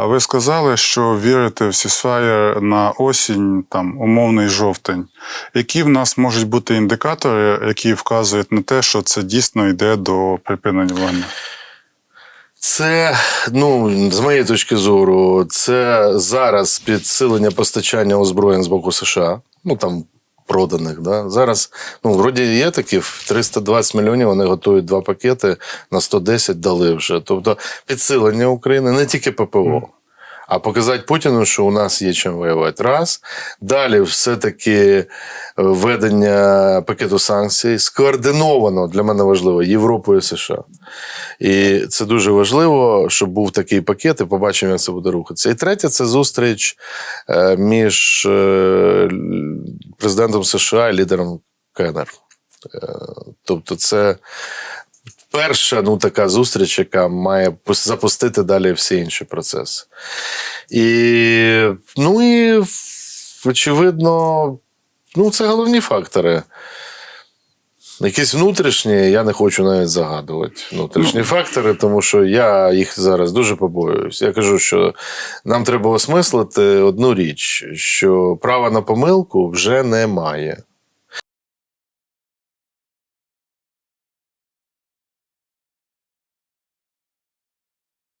А ви сказали, що вірите в сісфаєр на осінь, там умовний жовтень. Які в нас можуть бути індикатори, які вказують на те, що це дійсно йде до припинення вогню? Це, ну, з моєї точки зору, це зараз підсилення постачання озброєнь з боку США. Ну там проданих. Да? Зараз, ну, вроді є такі, в 320 мільйонів вони готують два пакети, на 110 дали вже. Тобто підсилення України не тільки ППО. А показати Путіну, що у нас є чим воювати. Раз. Далі, все-таки введення пакету санкцій скоординовано для мене важливо Європою і США. І це дуже важливо, щоб був такий пакет, і побачимо, як це буде рухатися. І третє це зустріч е, між е, президентом США і лідером КНР. Е, Тобто, це перша ну, така зустріч, яка має запустити далі всі інші процеси. І, ну і очевидно, ну, це головні фактори. Якісь внутрішні, я не хочу навіть загадувати. Внутрішні фактори, тому що я їх зараз дуже побоююсь. Я кажу, що нам треба осмислити одну річ: що права на помилку вже немає.